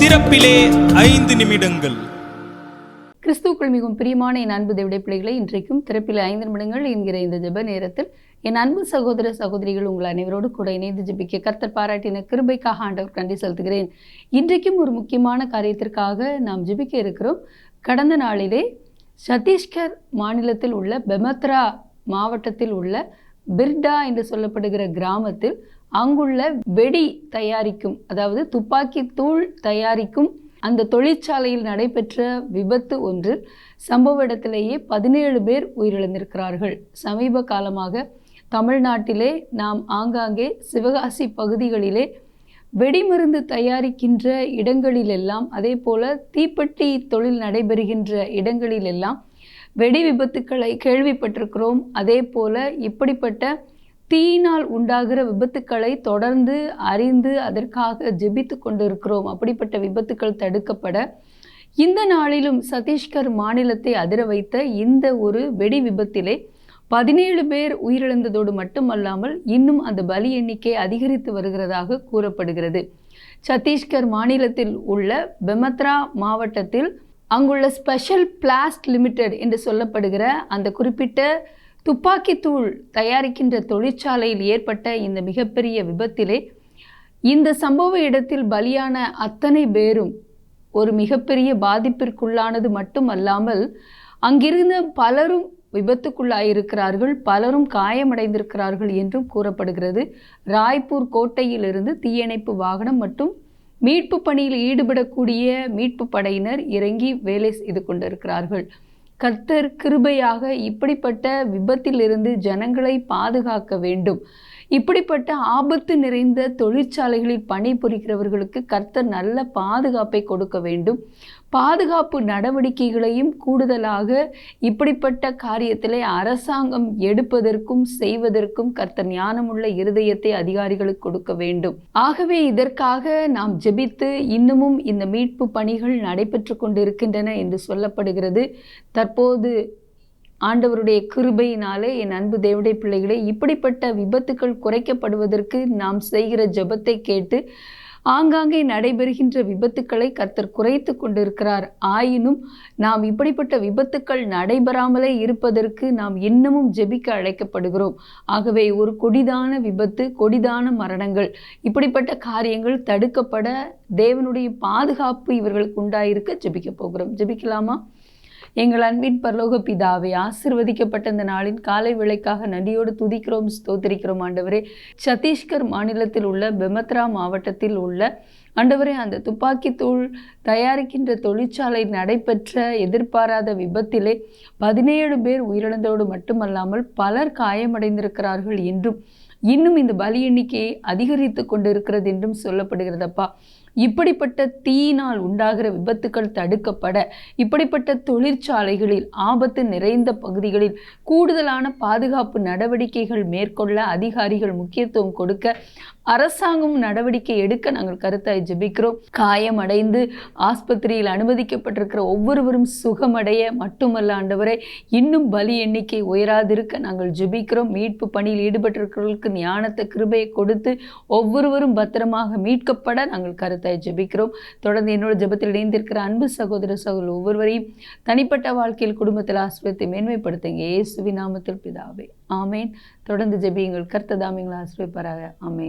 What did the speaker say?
திறப்பிலே ஐந்து நிமிடங்கள். கிறிஸ்துக்குள் மிகவும் பிரியமான என் அன்பு தேவடைய பிள்ளைகளை இன்றைக்கும் திறப்பில் ஐந்து நிமிடங்கள் என்கிற இந்த ஜெப நேரத்தில் என் அன்பு சகோதர சகோதரிகள் உங்கள் அனைவரோடு கூட இணைந்து ஜெபிக்க கர்த்தர் பாராட்டின கிருபைக்காக ஆண்டவர் கண்டி செலுத்துகிறேன். இன்றைக்கும் ஒரு முக்கியமான காரியத்திற்காக நாம் ஜெபிக்க இருக்கிறோம். கடந்த நாளிலே சத்தீஸ்கர் மாநிலத்தில் உள்ள பெமத்ரா மாவட்டத்தில் உள்ள பிர்டா என்று சொல்லப்படுகிற கிராமத்தில் அங்குள்ள வெடி தயாரிக்கும் அதாவது துப்பாக்கி தூள் தயாரிக்கும் அந்த தொழிற்சாலையில் நடைபெற்ற விபத்து ஒன்றில் சம்பவ இடத்திலேயே பதினேழு பேர் உயிரிழந்திருக்கிறார்கள். சமீப காலமாக தமிழ்நாட்டிலே நாம் ஆங்காங்கே சிவகாசி பகுதிகளிலே வெடிமருந்து தயாரிக்கின்ற இடங்களிலெல்லாம் அதே போல தீப்பெட்டி தொழில் நடைபெறுகின்ற இடங்களிலெல்லாம் வெடி விபத்துக்களை கேள்விப்பட்டிருக்கிறோம். அதே போல இப்படிப்பட்ட தீயினால் உண்டாகிற விபத்துக்களை தொடர்ந்து அறிந்து அதற்காக ஜெபித்து கொண்டிருக்கிறோம். அப்படிப்பட்ட விபத்துக்கள் தடுக்கப்பட இந்த நாளிலும் சத்தீஸ்கர் மாநிலத்தை அதிர வைத்த இந்த ஒரு வெடி விபத்திலே பதினேழு பேர் உயிரிழந்ததோடு மட்டுமல்லாமல் இன்னும் அந்த பலி எண்ணிக்கை அதிகரித்து வருகிறதாக கூறப்படுகிறது. சத்தீஸ்கர் மாநிலத்தில் உள்ள பெமத்ரா மாவட்டத்தில் அங்குள்ள ஸ்பெஷல் பிளாஸ்ட் லிமிடெட் என்று சொல்லப்படுகிற அந்த குறிப்பிட்ட துப்பாக்கித்தூள் தயாரிக்கின்ற தொழிற்சாலையில் ஏற்பட்ட இந்த மிகப்பெரிய விபத்திலே இந்த சம்பவ இடத்தில் பலியான அத்தனை பேரும் ஒரு மிகப்பெரிய பாதிப்பிற்குள்ளானது மட்டுமல்லாமல் அங்கிருந்த பலரும் விபத்துக்குள்ளாயிருக்கிறார்கள் பலரும் காயமடைந்திருக்கிறார்கள் என்றும் கூறப்படுகிறது. ராய்ப்பூர் கோட்டையிலிருந்து தீயணைப்பு வாகனம் மற்றும் மீட்பு பணியில் ஈடுபடக்கூடிய மீட்பு படையினர் இறங்கி வேலை செய்து கொண்டிருக்கிறார்கள். கர்த்தர் கிருபையாக இப்படிப்பட்ட விபத்திலிருந்து ஜனங்களை பாதுகாக்க வேண்டும். இப்படிப்பட்ட ஆபத்து நிறைந்த தொழிற்சாலைகளில் பணிபுரிகிறவர்களுக்கு கர்த்தர் நல்ல பாதுகாப்பை கொடுக்க வேண்டும். பாதுகாப்பு நடவடிக்கைகளையும் கூடுதலாக இப்படிப்பட்ட காரியத்திலே அரசாங்கம் எடுப்பதற்கும் செய்வதற்கும் கர்த்தர் ஞானமுள்ள இருதயத்தை அதிகாரிகளுக்கு கொடுக்க வேண்டும். ஆகவே இதற்காக நாம் ஜெபித்து இன்னமும் இந்த மீட்பு பணிகள் நடைபெற்று கொண்டிருக்கின்றன என்று சொல்லப்படுகிறது. தற்போது ஆண்டவருடைய கிருபையினாலே என் அன்பு தேவடைய பிள்ளைகளே இப்படிப்பட்ட விபத்துக்கள் குறைக்கப்படுவதற்கு நாம் செய்கிற ஜெபத்தை கேட்டு ஆங்காங்கே நடைபெறுகின்ற விபத்துக்களை கர்த்தர் குறைத்து கொண்டிருக்கிறார். ஆயினும் நாம் இப்படிப்பட்ட விபத்துக்கள் நடைபெறாமலே இருப்பதற்கு நாம் இன்னமும் ஜெபிக்க அழைக்கப்படுகிறோம். ஆகவே ஒரு கொடிதான விபத்து கொடிதான மரணங்கள் இப்படிப்பட்ட காரியங்கள் தடுக்கப்பட தேவனுடைய பாதுகாப்பு இவர்களுக்கு உண்டாயிருக்க ஜெபிக்க போகிறோம். ஜெபிக்கலாமா? எங்கள் அன்பின் பரலோக பிதாவை ஆசிர்வதிக்கப்பட்ட இந்த நாளின் காலை விளைக்காக நன்றியோடு துதிக்கிறோம் ஸ்தோத்திரிக்கிறோம் ஆண்டவரே. சத்தீஸ்கர் மாநிலத்தில் உள்ள பெமத்ரா மாவட்டத்தில் உள்ள ஆண்டவரே அந்த துப்பாக்கி தூள் தயாரிக்கின்ற தொழிற்சாலை நடைபெற்ற எதிர்பாராத விபத்திலே பதினேழு பேர் உயிரிழந்தோடு மட்டுமல்லாமல் பலர் காயமடைந்திருக்கிறார்கள் என்றும் இன்னும் இந்த பலி எண்ணிக்கை அதிகரித்து கொண்டிருக்கிறது என்றும் சொல்லப்படுகிறதப்பா. இப்படிப்பட்ட தீயினால் உண்டாகிற விபத்துக்கள் தடுக்கப்பட இப்படிப்பட்ட தொழிற்சாலைகளில் ஆபத்து நிறைந்த பகுதிகளில் கூடுதலான பாதுகாப்பு நடவடிக்கைகள் மேற்கொள்ள அதிகாரிகள் முக்கியத்துவம் கொடுக்க அரசாங்கம் நடவடிக்கை எடுக்க நாங்கள் கருத்தாய் ஜெபிக்கிறோம். காயமடைந்து ஆஸ்பத்திரியில் அனுமதிக்கப்பட்டிருக்கிற ஒவ்வொருவரும் சுகமடைய மட்டுமல்ல ஆண்டவரை இன்னும் பலி எண்ணிக்கை உயராதிருக்க நாங்கள் ஜெபிக்கிறோம். மீட்பு பணியில் ஈடுபட்டிருக்கிறவர்களுக்கு ஞானத்தை கிருபையை கொடுத்து ஒவ்வொருவரும் பத்திரமாக மீட்கப்பட நாங்கள் கருத்தாய் ஜெபிக்கிறோம். தொடர்ந்து என்னோட ஜெபத்தில் இணைந்திருக்கிற அன்பு சகோதர சகோதரர் ஒவ்வொருவரையும் தனிப்பட்ட வாழ்க்கையில் குடும்பத்தில் ஆசிரியத்தை மேன்மைப்படுத்துங்க. இயேசுவி நாமத்தில் பிதாவே. ஆமேன். தொடர்ந்து ஜெபியுங்கள். கர்த்ததாமிங்களை ஆசிரியப்பாராக ஆமேன்.